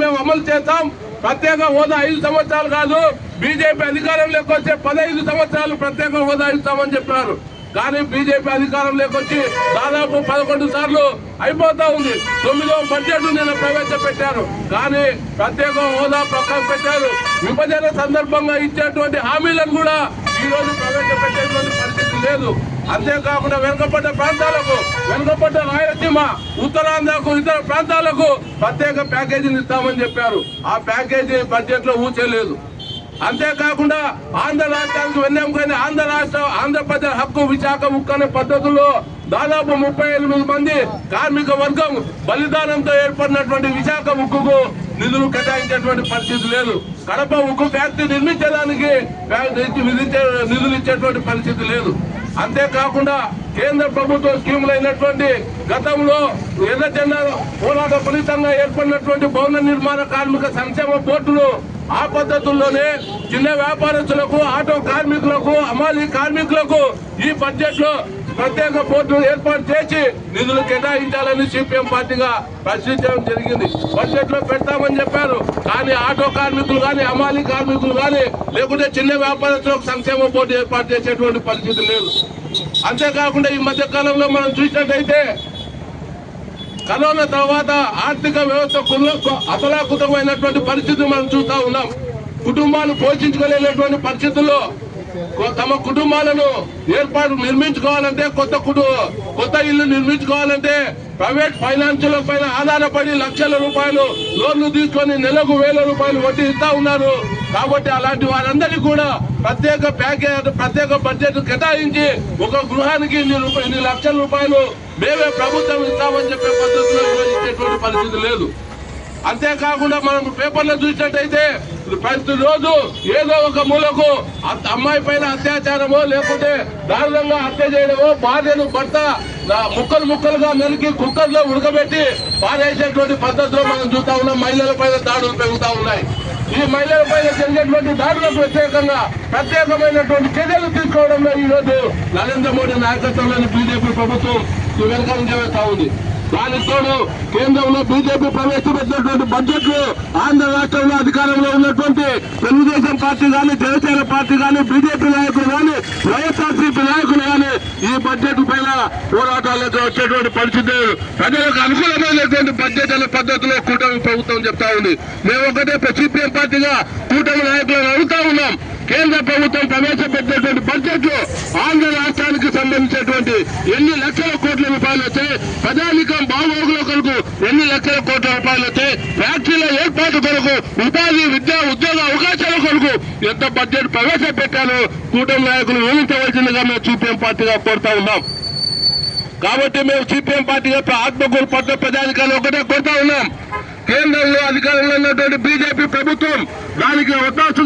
మేము అమలు చేస్తాం. ప్రత్యేక హోదా ఐదు సంవత్సరాలు కాదు. బీజేపీ అధికారంలోకి వచ్చే పదహైదు సంవత్సరాలు ప్రత్యేక హోదా ఇస్తామని చెప్పారు. కానీ బీజేపీ అధికారంలోకి వచ్చి దాదాపు పదకొండు సార్లు అయిపోతా ఉంది. తొమ్మిదో బడ్జెట్ నిన్న ప్రవేశపెట్టారు. కానీ ప్రత్యేక హోదా పక్కన పెట్టారు. విభజన సందర్భంగా ఇచ్చేటువంటి హామీలను కూడా ఈ రోజు లేదు. అంతేకాకుండా వెనుకబడ్డ ప్రాంతాలకు వెనుకబడ్డ రాయలసీమ ఉత్తరాంధ్రకు ఇతర ప్రాంతాలకు ప్రత్యేక ప్యాకేజీని ఇస్తామని చెప్పారు. ఆ ప్యాకేజీ బడ్జెట్లో ఊచలేదు. అంతేకాకుండా ఆంధ్ర రాష్ట్రానికి వెన్నెముకైన ఆంధ్ర రాష్ట్రం ఆంధ్రప్రదేశ్ హక్కు విశాఖ ముక్కు అనే పద్ధతిలో దాదాపు ముప్పై ఎనిమిది మంది కార్మిక వర్గం బలిదానంతో ఏర్పడినటువంటి విశాఖ ముక్కుకు నిధులు కేటాయించేటువంటి పరిస్థితి లేదు. కడప ఉక్కు ఫ్యాక్టరీ నిర్మించడానికి విధించే నిధులు ఇచ్చేటువంటి పరిస్థితి లేదు. అంతేకాకుండా కేంద్ర ప్రభుత్వ స్కీములు అయినటువంటి గతంలో ఎర్ర జెండా పోరాట ఫలితంగా ఏర్పడినటువంటి భవన నిర్మాణ కార్మిక సంక్షేమ బోర్డులు ఆ పద్ధతుల్లోనే చిన్న వ్యాపారస్తులకు ఆటో కార్మికులకు అమాలి కార్మికులకు ఈ బడ్జెట్లో ప్రత్యేక బోర్డు ఏర్పాటు చేసి నిధులు కేటాయించాలని సిపిఎం పార్టీగా ప్రశ్నించడం జరిగింది. బడ్జెట్లో పెడతామని చెప్పారు. కానీ ఆటో కార్మికులు కానీ అమాలి కార్మికులు కానీ లేకుంటే చిన్న వ్యాపారస్తులకు సంక్షేమ బోర్డు ఏర్పాటు చేసేటువంటి పరిస్థితి లేదు. అంతేకాకుండా ఈ మధ్య కాలంలో మనం చూసినట్టయితే కరోనా తర్వాత ఆర్థిక వ్యవస్థ కుల్ల- అతలాకుతమైనటువంటి పరిస్థితి మనం చూస్తా ఉన్నాం. కుటుంబాలు పోషించుకోలేనటువంటి పరిస్థితుల్లో తమ కుటుంబాలను ఏర్పాటు నిర్మించుకోవాలంటే కొత్త కొత్త ఇల్లు నిర్మించుకోవాలంటే ప్రైవేట్ ఫైనాన్షియల్ పైన ఆధారపడి లక్షల రూపాయలు లోన్లు తీసుకొని నెలకు వేల రూపాయలు వడ్డీ ఇస్తా ఉన్నారు. కాబట్టి అలాంటి వారందరికీ కూడా ప్రత్యేక ప్యాకేజ్ ప్రత్యేక బడ్జెట్ కేటాయించి ఒక గృహానికి ఇన్ని రూపాయలు లక్షల రూపాయలు మేమే ప్రభుత్వం ఇస్తామని చెప్పే పద్ధతిలో ఈరోజు ఇచ్చేటువంటి పరిస్థితి లేదు. అంతేకాకుండా మనం పేపర్లో చూసినట్టయితే ప్రతి రోజు ఏదో ఒక మూలకు అమ్మాయి పైన అత్యాచారమో లేకుంటే దారుణంగా హత్య చేయడమో భార్యను భర్త ముక్కలు ముక్కలుగా నరికి కుక్కర్లో ఉడకబెట్టి పారేసేటువంటి పద్ధతిలో మనం చూస్తా ఉన్నాం. మహిళల పైన దాడులు పెరుగుతా ఉన్నాయి. ఈ మహిళల పైన జరిగేటువంటి దాడులకు వ్యతిరేకంగా ప్రత్యేకమైనటువంటి చర్యలు తీసుకోవడంలో ఈరోజు నరేంద్ర మోడీ నాయకత్వంలోని బీజేపీ ప్రభుత్వం వెనకాల ఉంది. దానికి తోడు కేంద్రంలో బీజేపీ ప్రవేశపెట్టినటువంటి బడ్జెట్ ఆంధ్ర రాష్ట్రంలో అధికారంలో ఉన్నటువంటి తెలుగుదేశం పార్టీ కానీ జనసేన పార్టీ కానీ బీజేపీ నాయకులు కానీ వైఎస్ఆర్సీపీ నాయకులు కానీ ఈ బడ్జెట్ పైన పోరాటాలకు వచ్చేటువంటి పరిస్థితి ప్రజలకు అనుకూలమైనటువంటి బడ్జెట్ అనే పద్ధతిలో కూటమి ప్రభుత్వం చెప్తా ఉంది. మేము ఒకటే సిపిఎం పార్టీగా కూటమి నాయకులను అడుగుతా ఉన్నాం. కేంద్ర ప్రభుత్వం ప్రవేశపెట్టినటువంటి బడ్జెట్ ఆంధ్ర రాష్ట్రానికి సంబంధించిన రూపాయలు వచ్చాయి ప్రజానికం బాగోగుల కొరకు ఎన్ని లక్షల కోట్ల రూపాయలు వచ్చాయి ఫ్యాక్టరీల ఏర్పాటు కొరకు ఉపాధి విద్యా ఉద్యోగ అవకాశాల కొరకు ఎంత బడ్జెట్ ప్రవేశపెట్టాలో కూటమి నాయకులు ఊహించవలసిందిగా మేము సిపిఎం పార్టీగా కోరుతా ఉన్నాం. కాబట్టి మేము సిపిఎం పార్టీగా ఆత్మకూరు పట్ల ప్రజాధికారులు ఒకటే కోరుతా ఉన్నాం. కేంద్రంలో అధికారంలో ఉన్నటువంటి బీజేపీ ప్రభుత్వం దానికి ఒత్తాసుగా